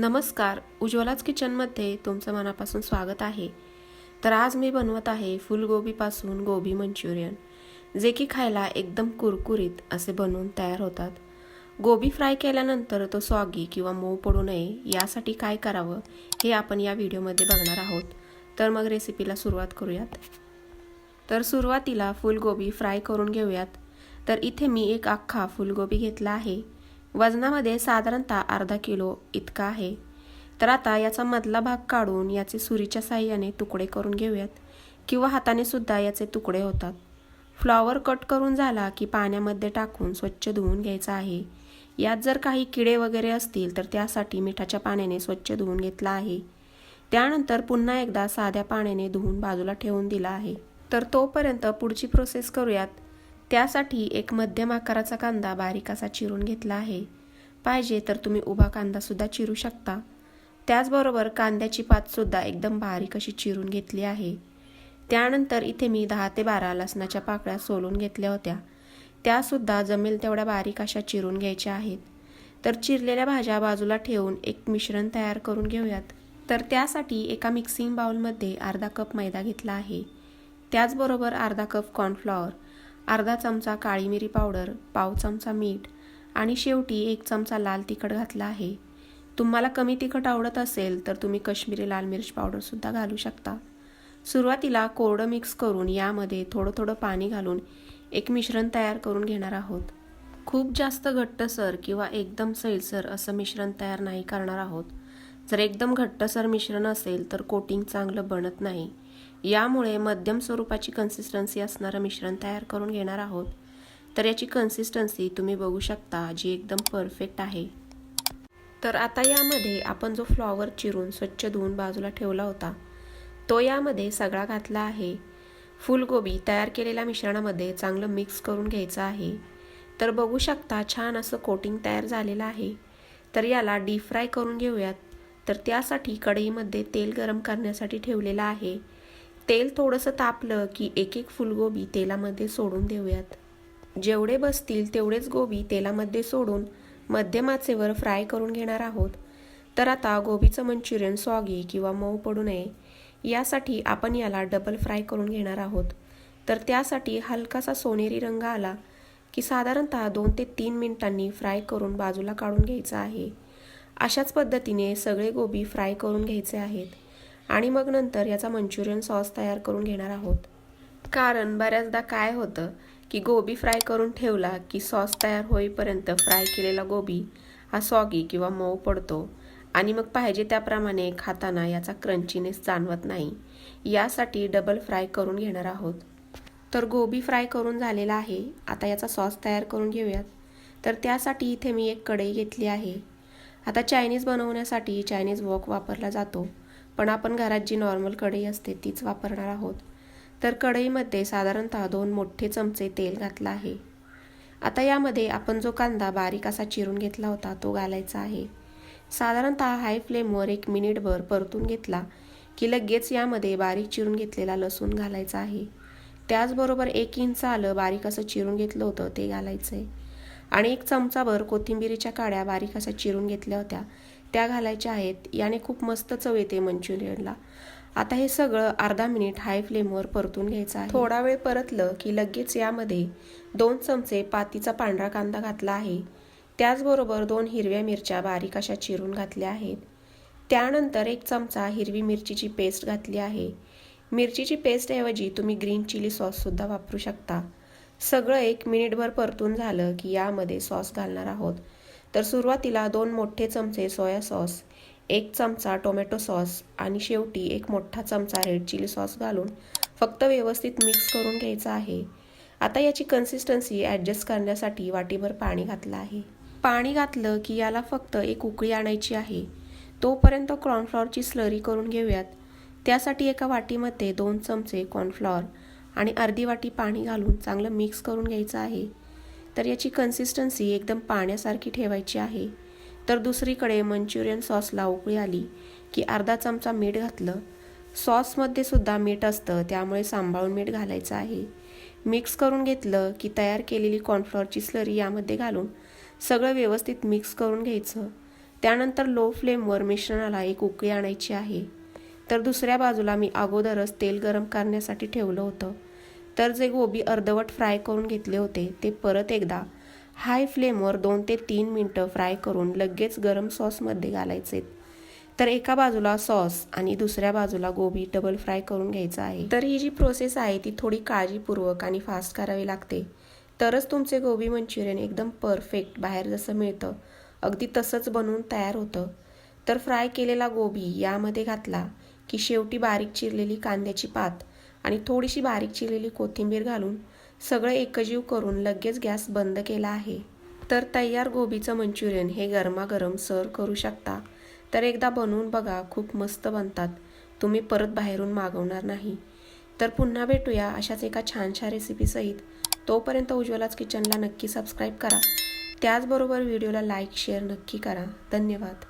नमस्कार उज्ज्वलाच किचनमध्ये तुमचं मनापासून स्वागत आहे. तर आज मी बनवत आहे फुलगोबीपासून गोबी मंचुरियन जे की खायला एकदम कुरकुरीत असे बनवून तयार होतात. गोबी फ्राय केल्यानंतर तो सॉगी किंवा मऊ पडू नये यासाठी काय करावं हे आपण या व्हिडिओमध्ये बघणार आहोत. तर मग रेसिपीला सुरुवात करूयात. तर सुरुवातीला फुलगोबी फ्राय करून घेऊयात. तर इथे मी एक अख्खा फुलगोबी घेतला आहे. वजनामध्ये साधारणतः अर्धा किलो इतका आहे. तर आता याचा मधला भाग काढून याचे सुरीच्या साह्याने तुकडे करून घेऊयात किंवा हाताने सुद्धा याचे तुकडे होतात. फ्लॉवर कट करून झाला की पाण्यामध्ये टाकून स्वच्छ धुवून घ्यायचा आहे. यात जर काही किडे वगैरे असतील तर त्यासाठी मिठाच्या पाण्याने स्वच्छ धुवून घेतला आहे. त्यानंतर पुन्हा एकदा साध्या पाण्याने धुवून बाजूला ठेवून दिला आहे. तर तोपर्यंत पुढची प्रोसेस करूयात. त्यासाठी एक मध्यम आकाराचा कांदा बारीक असा चिरून घेतला आहे. पाहिजे तर तुम्ही उभा कांदासुद्धा चिरू शकता. त्याचबरोबर कांद्याची पातसुद्धा एकदम बारीक अशी चिरून घेतली आहे. त्यानंतर इथे मी दहा ते बारा लसणाच्या पाकळ्या सोलून घेतल्या होत्या. त्यासुद्धा जमेल तेवढ्या बारीक अशा चिरून घ्यायच्या आहेत. तर चिरलेल्या भाज्या बाजूला ठेवून एक मिश्रण तयार करून घेऊयात. तर त्यासाठी एका मिक्सिंग बाउलमध्ये अर्धा कप मैदा घेतला आहे. त्याचबरोबर अर्धा कप कॉर्नफ्लॉवर. अर्धा चमचा काळी मिरी पावडर पाव चमचा मीठ आणि शेवटी एक चमचा लाल तिखट घातला आहे. तुम्हाला कमी तिखट आवडत असेल तर तुम्ही कश्मीरी लाल मिरच पावडरसुद्धा घालू शकता. सुरुवातीला कोरडं मिक्स करून यामध्ये थोडं थोडं पाणी घालून एक मिश्रण तयार करून घेणार आहोत. खूप जास्त घट्टसर किंवा एकदम सैलसर असं मिश्रण तयार नाही करणार आहोत. जर एकदम घट्टसर मिश्रण असेल तर कोटिंग चांगलं बनत नाही. यामुळे मध्यम स्वरूपाची कन्सिस्टन्सी असणारं मिश्रण तयार करून घेणार आहोत. तर याची कन्सिस्टन्सी तुम्ही बघू शकता जी एकदम परफेक्ट आहे. तर आता यामध्ये आपण जो फ्लॉवर चिरून स्वच्छ धुवून बाजूला ठेवला होता तो यामध्ये सगळा घातला आहे. फुलगोबी तयार केलेल्या मिश्रणामध्ये चांगलं मिक्स करून घ्यायचं आहे. तर बघू शकता छान असं कोटिंग तयार झालेलं आहे. तर याला डीप फ्राय करून घेऊयात. तर त्यासाठी कढईमध्ये तेल गरम करण्यासाठी ठेवलेलं आहे. तेल थोडंसं तापलं की एक एक फुलगोबी तेलामध्ये सोडून देऊयात. जेवढे बसतील तेवढेच गोबी तेलामध्ये सोडून मध्यम आचेवर फ्राय करून घेणार आहोत. तर आता गोबीचं मंचुरियन सॉगी किंवा मऊ पडू नये यासाठी आपण याला डबल फ्राय करून घेणार आहोत. तर त्यासाठी हलकासा सोनेरी रंग आला की साधारणतः दोन ते तीन मिनिटांनी फ्राय करून बाजूला काढून घ्यायचं आहे. अशाच पद्धतीने सगळे गोबी फ्राय करून घ्यायचे आहेत. आणि मग नंतर याचा मंचुरियन सॉस तयार करून घेणार आहोत. कारण बऱ्याचदा काय होतं की गोबी फ्राय करून ठेवला की सॉस तयार होईपर्यंत फ्राय केलेला गोबी हा सॉगी किंवा मऊ पडतो आणि मग पाहिजे त्याप्रमाणे खाताना याचा क्रंचीनेस जाणवत नाही. यासाठी डबल फ्राय करून घेणार आहोत. तर गोबी फ्राय करून झालेला आहे. आता याचा सॉस तयार करून घेऊयात. तर त्यासाठी इथे मी एक कढई घेतली आहे. आता चायनीज बनवण्यासाठी चायनीज वॉक वापरला जातो. पण आपण घरात जी नॉर्मल कढई असते तीच वापरणार आहोत. तर कढईमध्ये साधारणतः दोन मोठे चमचे तेल घातलं आहे. आता यामध्ये आपण जो कांदा बारीक असा चिरून घेतला होता तो घालायचा आहे. साधारणतः हाय फ्लेमवर एक मिनिटभर परतून घेतला की लगेच यामध्ये बारीक चिरून घेतलेला लसूण घालायचा आहे. त्याचबरोबर एक इंच आलं बारीक असं चिरून घेतलं होतं ते घालायचं आहे आणि एक चमचाभर कोथिंबिरीच्या काड्या बारीक अशा चिरून घेतल्या होत्या. त्या घालायच्या आहेत याने खूप मस्त चव येते मंचुरियनला. आता हे सगळं अर्धा मिनिट हाय फ्लेमवर परतून घ्यायचं आहे. थोडा वेळ परतलं की लगेच यामध्ये दोन चमचे पातीचा पांढरा कांदा घातला आहे. त्याचबरोबर दोन हिरव्या मिरच्या बारीक अशा चिरून घातल्या आहेत. त्यानंतर एक चमचा हिरवी मिरचीची पेस्ट घातली आहे. मिरचीची पेस्टऐवजी तुम्ही ग्रीन चिली सॉससुद्धा वापरू शकता. सगळं एक मिनिटभर परतून झालं की यामध्ये सॉस घालणार आहोत. तर सुरुवातीला दोन मोठे चमचे सोया सॉस एक चमचा टोमॅटो सॉस आणि शेवटी एक मोठा चमचा रेड चिली सॉस घालून फक्त व्यवस्थित मिक्स करून घ्यायचं आहे. आता याची कन्सिस्टन्सी ॲडजस्ट करण्यासाठी वाटीभर पाणी घातलं आहे. पाणी घातलं की याला फक्त एक उकळी आणायची आहे. तोपर्यंत कॉर्नफ्लॉवरची स्लरी करून घेऊयात. त्यासाठी एका वाटीमध्ये दोन चमचे कॉर्नफ्लॉवर आणि अर्धी वाटी पाणी घालून चांगलं मिक्स करून घ्यायचं आहे. तर याची कन्सिस्टन्सी एकदम पाण्यासारखी ठेवायची आहे. तर दुसरीकडे मंचुरियन सॉसला उकळी आली की अर्धा चमचा मीठ घातलं. सॉसमध्ये सुद्धा मीठ असतं त्यामुळे सांभाळून मीठ घालायचं आहे. मिक्स करून घेतलं की तयार केलेली कॉर्नफ्लॉवरची स्लरी यामध्ये घालून सगळं व्यवस्थित मिक्स करून घ्यायचं. त्यानंतर लो फ्लेमवर मिश्रणाला एक उकळी आणायची आहे. तर दुसऱ्या बाजूला मी अगोदरच तेल गरम करण्यासाठी ठेवलं होतं. तर जे गोबी अर्धवट फ्राय करून घेतले होते ते परत एकदा हाय फ्लेमवर दोन ते तीन मिनटं फ्राय करून लगेच गरम सॉसमध्ये घालायचे. तर एका बाजूला सॉस आणि दुसऱ्या बाजूला गोबी डबल फ्राय करून घ्यायचं आहे. तर ही जी प्रोसेस आहे ती थोडी काळजीपूर्वक आणि फास्ट करावी लागते. तरच तुमचे गोबी मंचुरियन एकदम परफेक्ट बाहेर जसं मिळतं अगदी तसंच बनवून तयार होतं. तर फ्राय केलेला गोबी यामध्ये घातला की शेवटी बारीक चिरलेली कांद्याची पात आणि थोडीशी बारीक चिरलेली कोथिंबीर घालून सगळं एकजीव करून लगेच गॅस बंद केला आहे. तर तयार गोबीचं मंचुरियन हे गरमागरम सर्व करू शकता. तर एकदा बनवून बघा खूप मस्त बनतात. तुम्ही परत बाहेरून मागवणार नाही. तर पुन्हा भेटूया अशाच एका छानशा रेसिपीसहित तोपर्यंत उज्ज्वलाच किचनला नक्की सबस्क्राईब करा. त्याचबरोबर व्हिडिओला लाईक शेअर नक्की करा. धन्यवाद.